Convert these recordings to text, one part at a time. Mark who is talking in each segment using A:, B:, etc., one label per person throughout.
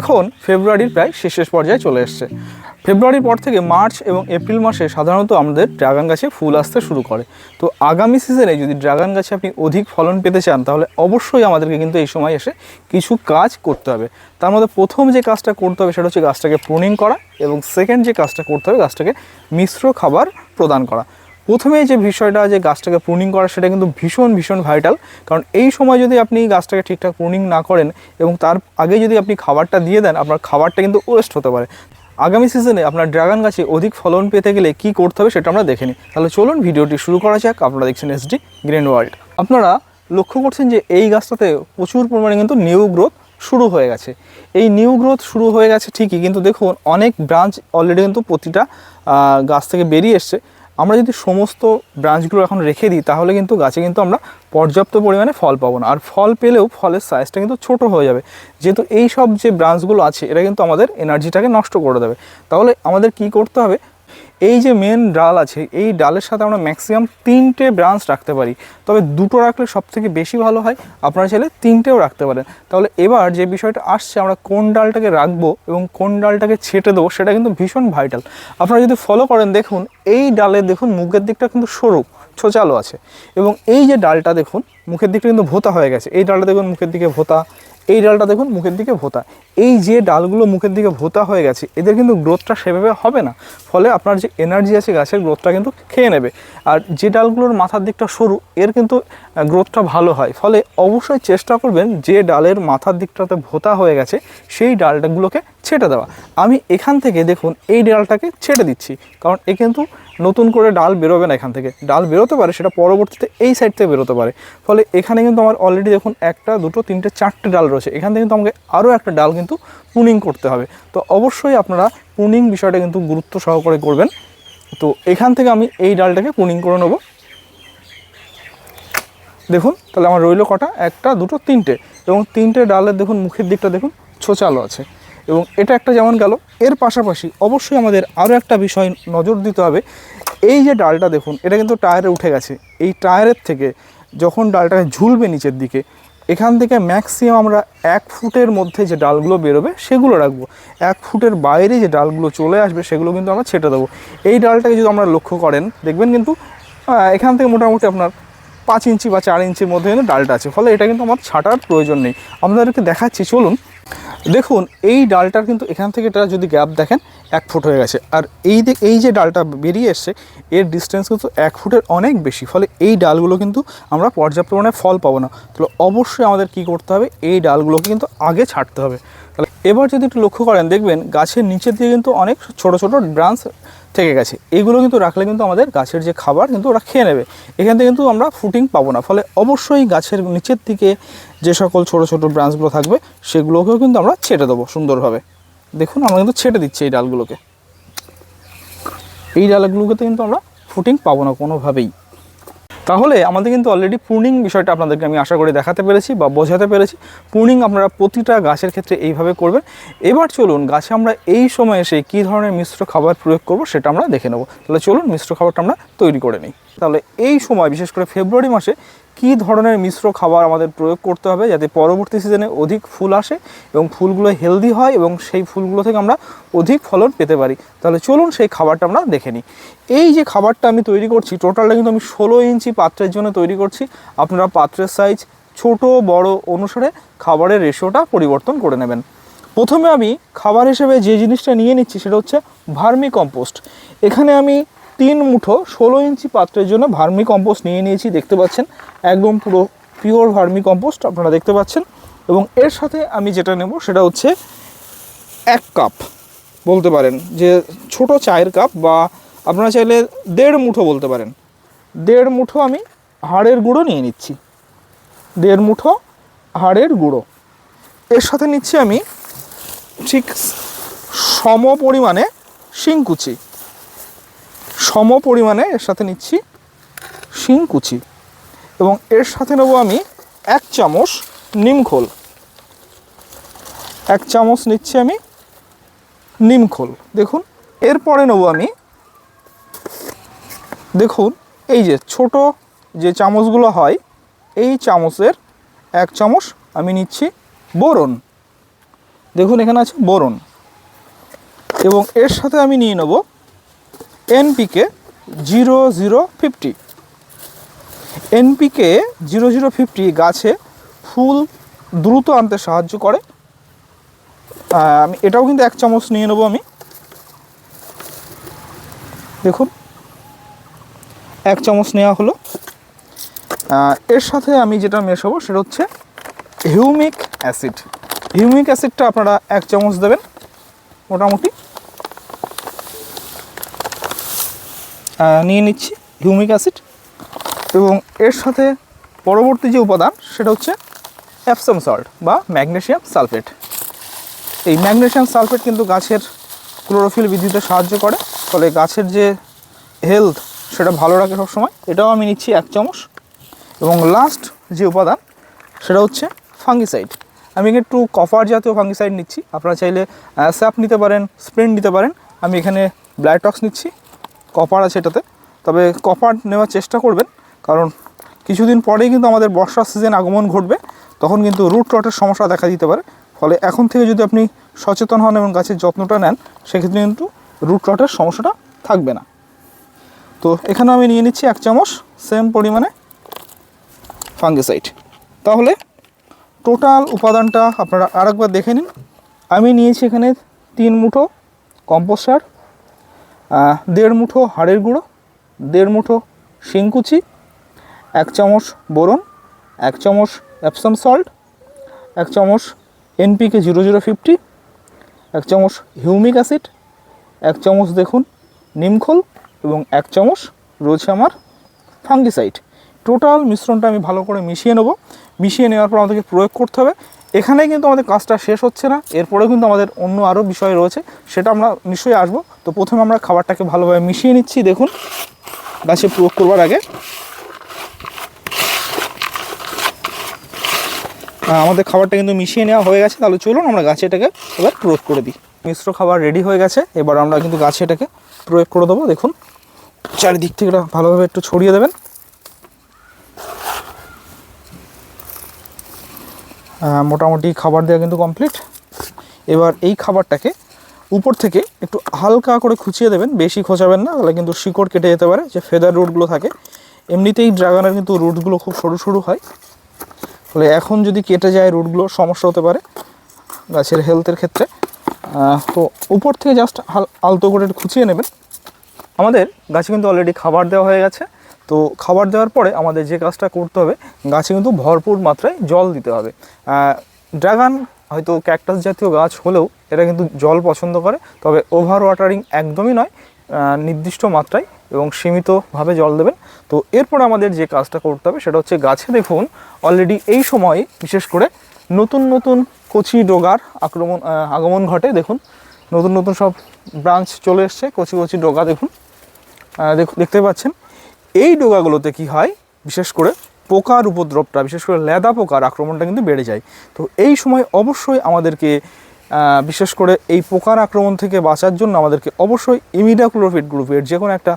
A: এখন ফেব্রুয়ারির প্রায় শেষের পর্যায়ে চলে এসছে। ফেব্রুয়ারির পর থেকে মার্চ এবং এপ্রিল মাসে সাধারণত আমাদের ড্রাগন গাছে ফুল আসতে শুরু করে। তো আগামী সিজনে যদি ড্রাগন গাছে আপনি অধিক ফলন পেতে চান, তাহলে অবশ্যই আমাদেরকে কিন্তু এই সময় এসে কিছু কাজ করতে হবে। তার মধ্যে প্রথম যে কাজটা করতে হবে সেটা হচ্ছে গাছটাকে প্রুনিং করা এবং সেকেন্ড যে কাজটা করতে হবে, গাছটাকে মিশ্র খাবার প্রদান করা। প্রথমে যে বিষয়টা যে গাছটাকে প্রুনিং করা, সেটা কিন্তু ভীষণ ভীষণ ভাইটাল কারণ এই সময় যদি আপনি গাছটাকে ঠিকঠাক প্রুনিং না করেন এবং তার আগে যদি আপনি খাবারটা দিয়ে দেন, আপনার খাবারটা কিন্তু ওয়েস্ট হতে পারে। আগামী সিজনে আপনার ড্রাগন গাছে অধিক ফলন পেতে গেলে কি করতে হবে সেটা আমরা দেখে নিই। তাহলে চলুন ভিডিওটি শুরু করা যাক। আপনারা দেখছেন এসডি গ্রিন ওয়ার্ল্ড আপনারা লক্ষ্য করছেন যে এই গাছটাতে প্রচুর পরিমাণে কিন্তু নিউ গ্রোথ শুরু হয়ে গেছে। এই নিউ গ্রোথ শুরু হয়ে গেছে ঠিকই, কিন্তু দেখুন অনেক ব্রাঞ্চ অলরেডি কিন্তু প্রতিটা গাছ থেকে বেরিয়ে এসছে। আমরা যদি সমস্ত ব্রাঞ্চগুলো এখন রেখে দিই, তাহলে কিন্তু গাছে কিন্তু আমরা পর্যাপ্ত পরিমাণে ফল পাবো না। আর ফল পেলেও ফলের সাইজটা কিন্তু ছোট হয়ে যাবে। যেহেতু এই সব যে ব্রাঞ্চগুলো আছে, এরা কিন্তু আমাদের এনার্জিটাকে নষ্ট করে দেবে। তাহলে আমাদের কি করতে হবে? এই যে মেন ডাল আছে, এই ডালের সাথে আমরা ম্যাক্সিমাম তিনটে ব্রাঞ্চ রাখতে পারি। তবে দুটো রাখলে সব থেকে বেশি ভালো হয়, আপনারা চাইলে তিনটেও রাখতে পারেন। তাহলে এবার যে বিষয়টা আসছে, আমরা কোন ডালটাকে রাখব এবং কোন ডালটাকে ছেটে দেবো, সেটা কিন্তু ভীষণ ভাইটাল আপনারা যদি ফলো করেন, দেখুন, এই ডালে দেখুন, মুখের দিকটা কিন্তু সরু, ছোচালো আছে। এবং এই যে ডালটা দেখুন, মুখের দিকটা কিন্তু ভোতা হয়ে গেছে। এই ডালটা দেখুন, মুখের দিকে ভোতা এই ডালটা দেখুন মুখের দিকে ভোতা। এই যে ডালগুলো মুখের দিকে ভোতা হয়ে গেছে, এদের কিন্তু গ্রোথটা সেভাবে হবে না। ফলে আপনার যে এনার্জি আছে গাছের গ্রোথটা কিন্তু খেয়ে নেবে। আর যে ডালগুলোর মাথার দিকটা সরু, এর কিন্তু গ্রোথটা ভালো হয়। ফলে অবশ্যই চেষ্টা করবেন যে ডালের মাথার দিকটাতে ভোতা হয়ে গেছে, সেই ডালটাগুলোকে ছেটে দেওয়া। আমি এখান থেকে দেখুন এই ডালটাকে ছেটে দিচ্ছি, কারণ এ কিন্তু নতুন করে ডাল বেরোবে না এখান থেকে। ডাল বেরোতে পারে, সেটা পরবর্তীতে এই সাইড থেকে বেরোতে পারে। ফলে এখানে কিন্তু আমার অলরেডি দেখুন একটা, দুটো, তিনটে, চারটে ডাল রয়েছে। এখান থেকে কিন্তু আমাকে আরও একটা ডাল কিন্তু পুনিং করতে হবে। তো অবশ্যই আপনারা পুনিং বিষয়টা কিন্তু গুরুত্ব সহকারে করবেন। তো এখান থেকে আমি এই ডালটাকে পুনিং করে নেব। দেখুন, তাহলে আমার রইল কটা? একটা, দুটো, তিনটে। এবং তিনটে ডালের দেখুন, মুখের দিকটা দেখুন ছোচালো আছে। এবং এটা একটা যেমন গেল, এর পাশাপাশি অবশ্যই আমাদের আরও একটা বিষয় নজর দিতে হবে। এই যে ডালটা দেখুন, এটা কিন্তু টায়ারে উঠে গেছে। এই টায়ারের থেকে যখন ডালটা ঝুলবে নিচের দিকে, এখান থেকে ম্যাক্সিমাম আমরা এক ফুটের মধ্যে যে ডালগুলো বেরোবে সেগুলো রাখব। এক ফুটের বাইরে যে ডালগুলো চলে আসবে সেগুলো কিন্তু আমরা ছেটে দেবো। এই ডালটাকে যদি আমরা লক্ষ্য করেন, দেখবেন কিন্তু এখান থেকে মোটামুটি আপনার পাঁচ ইঞ্চি বা চার ইঞ্চির মধ্যে কিন্তু ডালটা আছে। ফলে এটা কিন্তু আমার ছাটার প্রয়োজন নেই। আপনাদেরকে দেখাচ্ছি, চলুন। দেখুন, এই ডালটার কিন্তু এখান থেকে এটা যদি গ্যাপ দেখেন, এক ফুট হয়ে গেছে। আর এই এই যে ডালটা বেরিয়ে এসছে, এর ডিস্টেন্স কিন্তু এক ফুটের অনেক বেশি, ফলে এই ডালগুলো কিন্তু আমরা পর্যাপ্ত পরিমাণে ফল পাবো না। তাহলে অবশ্যই আমাদের কি করতে হবে? এই ডালগুলোকে কিন্তু আগে ছাড়তে হবে। এবার যদি একটু লক্ষ্য করেন, দেখবেন গাছের নিচের দিকে কিন্তু অনেক ছোট ছোট ব্রাঞ্চ থেকে গেছে। এইগুলো কিন্তু রাখলে কিন্তু আমাদের গাছের যে খাবার কিন্তু ওরা খেয়ে নেবে। এখান থেকে কিন্তু আমরা ফুটিং পাবো না। ফলে অবশ্যই গাছের নিচের দিকে যে সকল ছোট ছোট ব্রাঞ্চগুলো থাকবে, সেগুলোকেও কিন্তু আমরা ছেটে দেবো সুন্দরভাবে। দেখুন, আমরা কিন্তু ছেটে দিচ্ছি এই ডালগুলোকে। এই ডালগুলোকে কিন্তু আমরা ফুটিং পাবো না কোনোভাবেই। তাহলে আমাদের কিন্তু অলরেডি প্রুনিং বিষয়টা আপনাদেরকে আমি আশা করে দেখাতে পেরেছি বা বোঝাতে পেরেছি। প্রুনিং আপনারা প্রতিটা গাছের ক্ষেত্রে এইভাবে করবেন। এবার চলুন গাছে আমরা এই সময় এসে কী ধরনের মিশ্র খাবার প্রয়োগ করব সেটা আমরা দেখে নেব। তাহলে চলুন মিশ্র খাবারটা আমরা তৈরি করে নিই। তাহলে এই সময়, বিশেষ করে ফেব্রুয়ারি মাসে, কী ধরনের মিশ্র খাবার আমাদের প্রয়োগ করতে হবে যাতে পরবর্তী সিজনে অধিক ফুল আসে এবং ফুলগুলো হেলদি হয় এবং সেই ফুলগুলো থেকে আমরা অধিক ফলন পেতে পারি? তাহলে চলুন সেই খাবারটা আমরা দেখে নিই। এই যে খাবারটা আমি তৈরি করছি টোটালটা কিন্তু আমি ষোলো ইঞ্চি পাত্রের জন্য তৈরি করছি। আপনারা পাত্রের সাইজ ছোট, বড় অনুসারে খাবারের রেশিওটা পরিবর্তন করে নেবেন। প্রথমে আমি খাবার হিসেবে যে জিনিসটা নিয়ে নিচ্ছি সেটা হচ্ছে ভার্মি কম্পোস্ট। এখানে আমি তিন মুঠো ষোলো ইঞ্চি পাত্রের জন্য ভার্মি কম্পোস্ট নিয়ে নিয়েছি, দেখতে পাচ্ছেন? একদম পুরো পিওর ভার্মি কম্পোস্ট আপনারা দেখতে পাচ্ছেন। এবং এর সাথে আমি যেটা নেব সেটা হচ্ছে এক কাপ, বলতে পারেন, যে ছোট চায়ের কাপ বা আপনারা চাইলে দেড় মুঠো বলতে পারেন। দেড় মুঠো আমি হাড়ের গুঁড়ো নিয়ে নিচ্ছি। দেড় মুঠো হাড়ের গুঁড়ো। এর সাথে নিচ্ছি আমি ঠিক সম পরিমাণে শিংকুচি। সম পরিমাণে এর সাথে নিচ্ছি শিংকুচি এবং এর সাথে নেব আমি এক চামচ নিমখোল এক চামচ নিচ্ছি আমি নিমখোল দেখুন, এরপরে নেব আমি দেখুন, এই যে ছোট যে চামচগুলো হয়, এই চামচের এক চামচ আমি নিচ্ছি বোরন। দেখুন, এখানে আছে বোরন। এবং এর সাথে আমি নিয়ে নেব NPK zero zero fifty NPK zero zero fifty গাছে ফুল দ্রুত আনতে সাহায্য করে। আমি এটাও কিন্তু এক চামচ নিয়ে নেব আমি। দেখুন, এক চামচ নেওয়া হলো। এর সাথে আমি যেটা মেশাবো সেটা হচ্ছে হিউমিক অ্যাসিড। হিউমিক অ্যাসিডটা আপনারা এক চামচ দেবেন, মোটামুটি। নিয়ে নিচ্ছি হিউমিক অ্যাসিড এবং এর সাথে পরবর্তী যে উপাদান সেটা হচ্ছে অ্যাপসাম সল্ট বা ম্যাগনেসিয়াম সালফেট। এই ম্যাগনেশিয়াম সালফেট কিন্তু গাছের ক্লোরোফিল বৃদ্ধিতে সাহায্য করে, ফলে গাছের যে হেলথ সেটা ভালো রাখে সবসময়। এটাও আমি নিচ্ছি এক চামচ। এবং লাস্ট যে উপাদান সেটা হচ্ছে ফাঙ্গিসাইড আমি একটু কফার জাতীয় ফাঙ্গিসাইড নিচ্ছি। আপনারা চাইলে স্যাপ নিতে পারেন স্প্রেন নিতে পারেন। আমি এখানে ব্লাইটক্স নিচ্ছি। কপার আছে এটাতে। তবে কপার নেওয়ার চেষ্টা করবেন, কারণ কিছুদিন পরেই কিন্তু আমাদের বর্ষার সিজন আগমন ঘটবে, তখন কিন্তু রুট রটের সমস্যা দেখা দিতে পারে। ফলে এখন থেকে যদি আপনি সচেতন হন এবং গাছের যত্নটা নেন, সেক্ষেত্রে কিন্তু রুট রটের সমস্যাটা থাকবে না। তো এখানে আমি নিয়ে নিচ্ছি এক চামচ সেম পরিমাণে ফাঙ্গিসাইড তাহলে টোটাল উপাদানটা আপনারা আরেকবার দেখে নিন। আমি নিয়েছি এখানে তিন মুঠো কম্পোস্ট সার দেড় মুঠো হাড়ের গুঁড়ো, দেড় মুঠো শিংকুচি, এক চামচ বোরন, এক চামচ অ্যাপসাম সল্ট এক চামচ এনপিকে জিরো জিরো ফিফটি এক চামচ হিউমিক অ্যাসিড এক চামচ দেখুন নিমখোল এবং এক চামচ রয়েছে আমার ফাঙ্গিসাইড টোটাল মিশ্রণটা আমি ভালো করে মিশিয়ে নেব। মিশিয়ে নেওয়ার পর আমাদেরকে প্রয়োগ করতে হবে। এখানে কিন্তু আমাদের কাজটা শেষ হচ্ছে না। এরপরেও কিন্তু আমাদের অন্য আরও বিষয় রয়েছে, সেটা আমরা নিশ্চয়ই আসব। তো প্রথমে আমরা খাবারটাকে ভালোভাবে মিশিয়ে নিচ্ছি, দেখুন। গাছে প্রয়োগ করবার আগে। আমাদের খাবারটা কিন্তু মিশিয়ে নেওয়া হয়ে গেছে। তাহলে চলুন আমরা গাছে এটাকে এবার প্রয়োগ করে দিই। মিশ্র খাবার রেডি হয়ে গেছে। এবার আমরা কিন্তু গাছে এটাকে প্রয়োগ করে দেবো, দেখুন। চারিদিক থেকে ভালোভাবে একটু ছড়িয়ে দেবেন। মোটামুটি খাবার দেওয়া কিন্তু কমপ্লিট এবার এই খাবারটাকে উপর থেকে একটু হালকা করে খুঁচিয়ে দেবেন, বেশি খোঁচাবেন না, তাহলে কিন্তু শিকড় কেটে যেতে পারে, যে ফেদার রুটগুলো থাকে। এমনিতেই ড্রাগনের কিন্তু রুটগুলো খুব সরু সরু হয়। ফলে এখন যদি কেটে যায় রুটগুলো সমস্যা হতে পারে গাছের হেলথের ক্ষেত্রে। তো উপর থেকে জাস্ট হাল আলতো করে খুঁচিয়ে নেবেন। আমাদের গাছে কিন্তু অলরেডি খাবার দেওয়া হয়ে গেছে। তো খাবার দেওয়ার পরে আমাদের যে কাজটা করতে হবে, গাছে কিন্তু ভরপুর মাত্রায় জল দিতে হবে। ড্রাগন হয়তো ক্যাকটাস জাতীয় গাছ হলেও এটা কিন্তু জল পছন্দ করে, তবে ওভার ওয়াটারিং একদমই নয় নির্দিষ্ট মাত্রায় এবং সীমিতভাবে জল দেবেন। তো এরপর আমাদের যে কাজটা করতে হবে সেটা হচ্ছে গাছে দেখুন অলরেডি এই সময়ে বিশেষ করে নতুন নতুন কচি ডোগার আক্রমণ আগমন ঘটে। দেখুন, নতুন নতুন সব ব্রাঞ্চ চলে এসছে, কচি কচি ডোগা দেখুন, দেখতে পাচ্ছেন। এই ডোগাগুলোতে কি হয়? বিশেষ করে পোকার উপদ্রবটা, বিশেষ করে লেদা পোকার আক্রমণটা কিন্তু বেড়ে যায়। তো এই সময় অবশ্যই আমাদেরকে বিশেষ করে এই পোকার আক্রমণ থেকে বাঁচার জন্য আমাদেরকে অবশ্যই ইমিডাক্লোফিড গ্রুপের যে কোনো একটা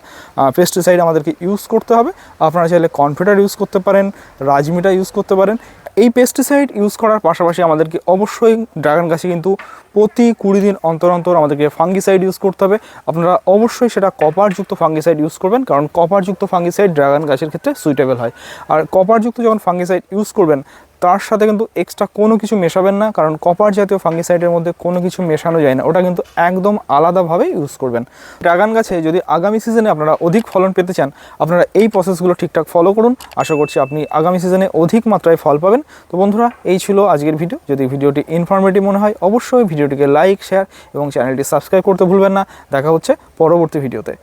A: পেস্টিসাইড আমাদেরকে ইউজ করতে হবে। আপনারা চাইলে কনফিডার ইউজ করতে পারেন রাজমিটা ইউজ করতে পারেন এই পেস্টিসাইড ইউজ করার পাশাপাশি আমাদেরকে অবশ্যই ড্রাগন গাছে কিন্তু প্রতি কুড়ি দিন অন্তর অন্তর আমাদেরকে ফাঙ্গিসাইড ইউজ করতে হবে। আপনারা অবশ্যই সেটা কপারযুক্ত ফাঙ্গিসাইড ইউজ করবেন, কারণ কপারযুক্ত ফাঙ্গিসাইড ড্রাগন গাছের ক্ষেত্রে সুইটেবল হয়। আর কপারযুক্ত যখন ফাঙ্গিসাইড ইউজ করবেন তার সাথে কিন্তু এক্সট্রা কোনো কিছু মেশাবেন না, কারণ কপার জাতীয় ফাঙ্গিসাইডের মধ্যে কোনো কিছু মেশানো যায় না। ওটা কিন্তু একদম আলাদাভাবে ইউজ করবেন। ড্রাগন গাছে যদি আগামী সিজনে আপনারা অধিক ফলন পেতে চান, আপনারা এই প্রসেসগুলো ঠিকঠাক ফলো করুন। আশা করছি আপনি আগামী সিজনে অধিক মাত্রায় ফল পাবেন। তো বন্ধুরা, এই ছিল আজকের ভিডিও যদি ভিডিওটি ইনফরমেটিভ মনে হয়, অবশ্যই ভিডিওটিকে লাইক শেয়ার এবং চ্যানেলটি সাবস্ক্রাইব করতে ভুলবেন না। দেখা হচ্ছে পরবর্তী ভিডিওতে